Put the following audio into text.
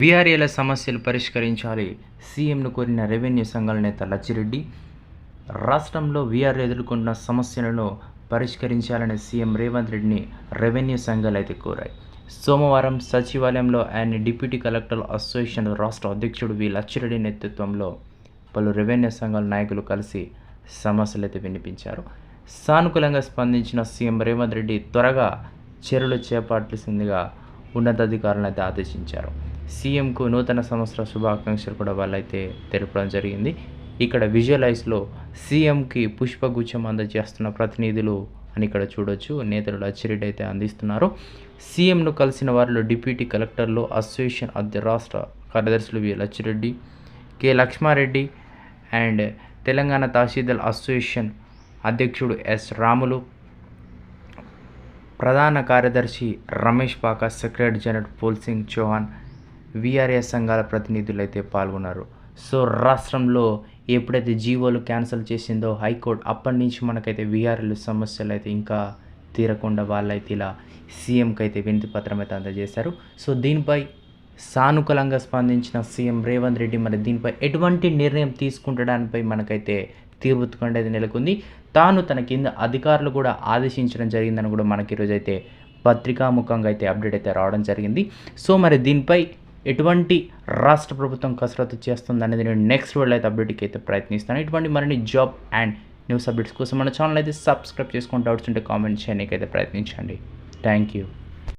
వీఆర్ఏల సమస్యలు పరిష్కరించాలి. సీఎంను కోరిన రెవెన్యూ సంఘాల నేత లచ్చిరెడ్డి రాష్ట్రంలో వీఆర్ ఎదుర్కొన్న సమస్యలను పరిష్కరించాలని సీఎం రేవంత్ రెడ్డిని రెవెన్యూ సంఘాలు అయితే కోరాయి. సోమవారం సచివాలయంలో ఆయన డిప్యూటీ కలెక్టర్ అసోసియేషన్ రాష్ట్ర అధ్యక్షుడు వి లచ్చిరెడ్డి నేతృత్వంలో పలు రెవెన్యూ సంఘాల నాయకులు కలిసి సమస్యలు అయితే వినిపించారు. సానుకూలంగా స్పందించిన సీఎం రేవంత్ రెడ్డి త్వరగా చర్యలు చేపట్టాల్సిందిగా ఉన్నతాధికారులను అయితే ఆదేశించారు. సీఎంకు నూతన సంవత్సర శుభాకాంక్షలు కూడా వాళ్ళైతే తెలపడం జరిగింది. ఇక్కడ విజువలైజ్లో సీఎంకి పుష్పగుచ్చం అందజేస్తున్న ప్రతినిధులు అని ఇక్కడ చూడొచ్చు. నేతలు లచ్చిరెడ్డి అయితే అందిస్తున్నారు. సీఎంను కలిసిన వారిలో డిప్యూటీ కలెక్టర్లు అసోసియేషన్ అధ్య రాష్ట్ర కార్యదర్శులు V Lachireddy K Lakshmareddy and Telangana tahsildar association అధ్యక్షుడు ఎస్ రాములు ప్రధాన కార్యదర్శి రమేష్ పాక secretary general Pol Singh Chauhan VRS సంఘాల ప్రతినిధులు అయితే పాల్గొన్నారు. సో రాష్ట్రంలో ఎప్పుడైతే జీవోలు క్యాన్సిల్ చేసిందో హైకోర్టు అప్పటి నుంచి మనకైతే విఆర్ఎల్ సమస్యలు అయితే ఇంకా తీరకుండా వాళ్ళైతే ఇలా సీఎంకి అయితే వినతి పత్రం అయితే అందజేశారు. సో దీనిపై సానుకూలంగా స్పందించిన సీఎం రేవంత్ రెడ్డి మరి దీనిపై ఎటువంటి నిర్ణయం తీసుకుంటడానిపై మనకైతే తీర్పుతుకుండా నెలకొంది. తాను తన కింద అధికారులు కూడా ఆదేశించడం జరిగిందని కూడా మనకి ఈరోజు అయితే పత్రికాముఖంగా అయితే అప్డేట్ అయితే రావడం జరిగింది. సో మరి దీనిపై ఎటువంటి రాష్ట్ర ప్రభుత్వం కసరత్తు చేస్తుంది అనేది నేను నెక్స్ట్ వరల్డ్ అయితే అప్డేట్కి అయితే ప్రయత్నిస్తాను. ఇటువంటి మరిన్ని జాబ్ అండ్ న్యూస్ అప్డేట్స్ కోసం మన ఛానల్ అయితే సబ్స్క్రైబ్ చేసుకుని డౌట్స్ ఉంటే కామెంట్ చేయడానికి అయితే ప్రయత్నించండి. Thank you